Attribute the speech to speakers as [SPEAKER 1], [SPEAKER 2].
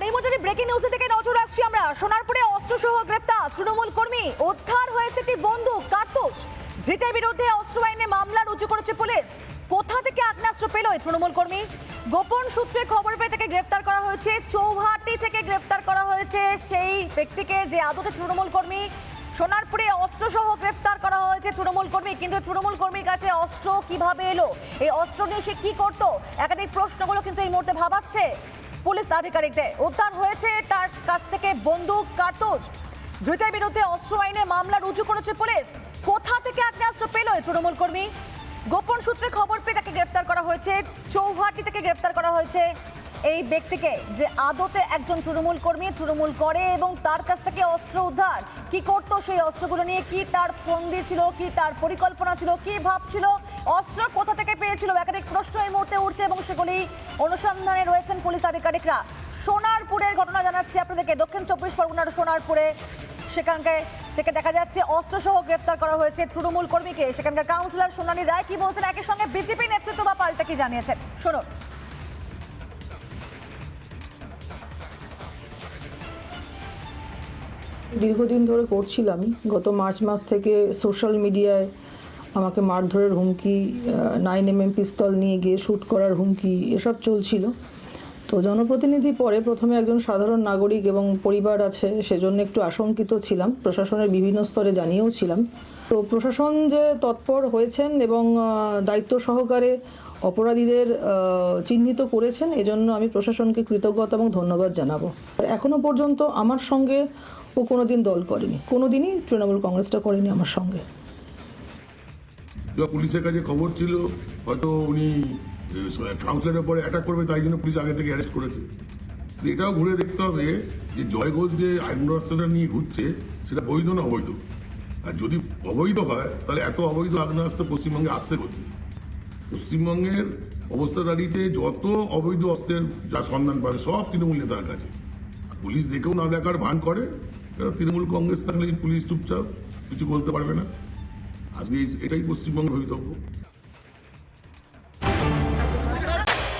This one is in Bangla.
[SPEAKER 1] আর এই মধ্যে ব্রেকিং নিউজ থেকে নজর রাখছি আমরা, সোনারপুরে অস্ত্রসহ গ্রেপ্তার তৃণমূল কর্মী। উদ্ধার হয়েছে একটি বন্দুক, কার্তুজ। ধৃতের বিরুদ্ধে অস্ত্র আইনে মামলা রুজু করেছে পুলিশ। কোথা থেকে আগ্নেয়াস্ত্র পেল এই তৃণমূল কর্মী? গোপন সূত্রে খবর পেয়ে তাকে গ্রেপ্তার করা হয়েছে। চৌহাটি থেকে গ্রেপ্তার করা হয়েছে সেই ব্যক্তিকে যে আদতে তৃণমূল কর্মী। সোনারপুরে অস্ত্র সহ গ্রেফতার করা হয়েছে তৃণমূল কর্মী, কিন্তু তৃণমূল কর্মীর কাছে অস্ত্র কীভাবে এলো? এই অস্ত্র নিয়ে সে কি করতো? একাধিক প্রশ্নগুলো কিন্তু এই মুহূর্তে ভাবাচ্ছে। পুলিশ আধিকারিকদের উদ্ধার হয়েছে তার কাছ থেকে বন্দুক, কার্তুজ। ধৃতের বিরুদ্ধে অস্ত্র আইনে মামলা রুজু করেছে পুলিশ। কোথা থেকে আগ্নেয়াস্ত্র পেল তৃণমূল কর্মী? গোপন সূত্রে খবর পেয়ে তাকে গ্রেপ্তার করা হয়েছে। চৌহাটি থেকে গ্রেপ্তার করা হয়েছে। এই ব্যক্তিকে যে আদতে একজন তৃণমূল কর্মী তৃণমূল করে এবং তার কাছ থেকে অস্ত্র উদ্ধার, কি করতো সেই অস্ত্রগুলো নিয়ে, কি তার ফন্দি ছিল কি তার পরিকল্পনা ছিল, কি ভাবছিল, অস্ত্র কোথা থেকে পেয়েছিল? একাধিক প্রশ্ন এই মুহূর্তে উঠছে এবং সেগুলি অনুসন্ধানে রয়েছেন পুলিশ আধিকারিকরা। সোনারপুরের ঘটনা জানাচ্ছি আপনাদেরকে। দক্ষিণ চব্বিশ পরগনার সোনারপুরে সেখানকে থেকে দেখা যাচ্ছে, অস্ত্রসহ গ্রেপ্তার করা হয়েছে তৃণমূল কর্মীকে। সেখানকার কাউন্সিলর সোনালী রায় কি বলছেন? একই সঙ্গে বিজেপি নেতৃত্ব বা পাল্টা কি জানিয়েছেন? শুনুন।
[SPEAKER 2] দীর্ঘদিন ধরে করছিলাম গত মার্চ মাস থেকে সোশ্যাল মিডিয়ায় আমাকে মারধরের হুমকি নাইন এম এম পিস্তল নিয়ে গিয়ে শ্যুট করার হুমকি, এসব চলছিল। তো জনপ্রতিনিধি পরে প্রথমে একজন সাধারণ নাগরিক এবং পরিবার আছে, সেজন্য একটু আশঙ্কিত ছিলাম। প্রশাসনের বিভিন্ন স্তরে জানিয়েও ছিলাম। তো প্রশাসন যে তৎপর হয়েছেন এবং দায়িত্ব সহকারে অপরাধীদের চিহ্নিত করেছেন, এজন্য আমি প্রশাসনকে কৃতজ্ঞতা এবং ধন্যবাদ জানাব। এখনও পর্যন্ত আমার সঙ্গে ও কোনোদিন দল করেনি। কোনোদিনই তৃণমূল কংগ্রেসটা করেনি আমার সঙ্গে।
[SPEAKER 3] পুলিশের কাছে খবর ছিল, হয়তো উনি কাউন্সিলরের পরে অ্যাটাক করবে, তাই জন্য পুলিশ আগে থেকে অ্যারেস্ট করেছে। এটাও ঘুরে দেখতে হবে যে জয় ঘোষ যে আগ্নেয়াস্ত্রটা নিয়ে ঘুরছে, সেটা বৈধ না অবৈধ? আর যদি অবৈধ হয়, তাহলে এত অবৈধ আগ্নেয়াস্ত্র পশ্চিমবঙ্গে আসছে কোথায়? পশ্চিমবঙ্গের অবস্থা দাঁড়িয়েছে যত অবৈধ অস্ত্রের যা সন্ধান পাবে, সব তৃণমূল নেতার কাছে। পুলিশ দেখেও না দেখার ভান করে তৃণমূল কংগ্রেস থাকলে পুলিশ চুপচাপ কিছু বলতে পারবে না? আজকে এটাই পশ্চিমবঙ্গের ভবিতব্য